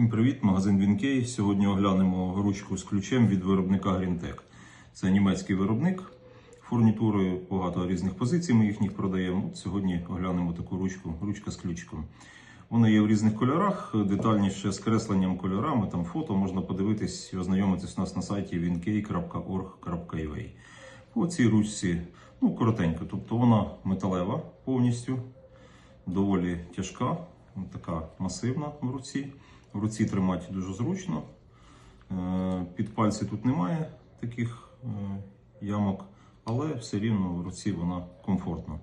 Всім привіт, магазин Вінкей. Сьогодні оглянемо ручку з ключем від виробника Grintec. Це німецький виробник фурнітури, багато різних позицій ми їхніх продаємо. От сьогодні оглянемо таку ручку, ручка з ключиком. Вона є в різних кольорах, детальніше з кресленням кольорами, там фото можна подивитись і ознайомитись у нас на сайті winkei.org.ua. По цій ручці, ну коротенько, тобто вона металева повністю, доволі тяжка, така масивна в руці. В руці тримати дуже зручно. Е, Під пальці тут немає таких е, ямок, але все рівно в руці вона комфортна. Е,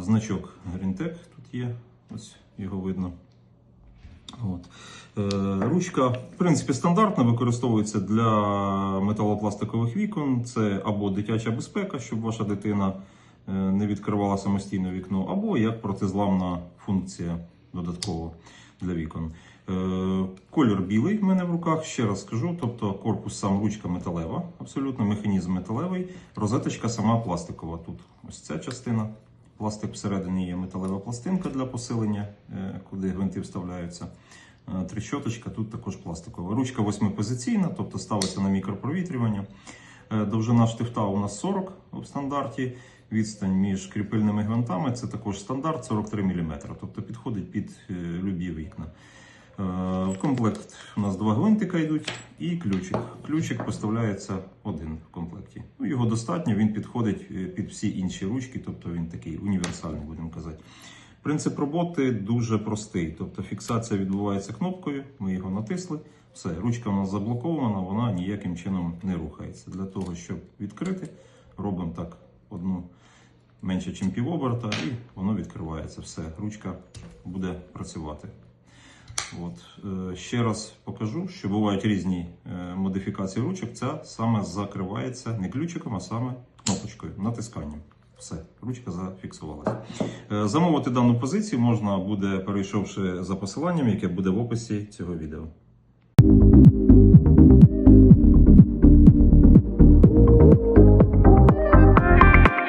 Значок Grintec тут є, ось його видно. От. Ручка, в принципі, стандартна, використовується для металопластикових вікон. Це або дитяча безпека, щоб ваша дитина не відкривала самостійно вікно, або як протизламна функція додатково для вікон. Е, Колір білий в мене в руках, ще раз скажу. Тобто корпус сам ручка металева, абсолютно механізм металевий, розеточка сама пластикова. Тут ось ця частина. Пластик всередині є металева пластинка для посилення, е, куди гвинти вставляються. Е, Трещоточка тут також пластикова. Ручка восьмипозиційна, тобто ставиться на мікропровітрювання. Е, Довжина штифта у нас 40 в стандарті. Відстань між кріпильними гвинтами це також стандарт 43 мм, тобто підходить під е, любі вікна. Е, В комплект у нас два гвинтика йдуть і ключик. Ключик поставляється один в комплекті. Ну, його достатньо, він підходить під всі інші ручки, тобто він такий універсальний, будемо казати. Принцип роботи дуже простий. Тобто фіксація відбувається кнопкою, ми його натисли. Все, ручка у нас заблокована, вона ніяким чином не рухається. Для того, щоб відкрити, робимо так одну менше, ніж півоберта, і воно відкривається. Все, ручка буде працювати. От. Е, Ще раз покажу, що бувають різні е, модифікації ручок. Ця саме закривається не ключиком, а саме кнопочкою, натисканням. Все, ручка зафіксувалася. Е, Замовити дану позицію можна буде, перейшовши за посиланням, яке буде в описі цього відео.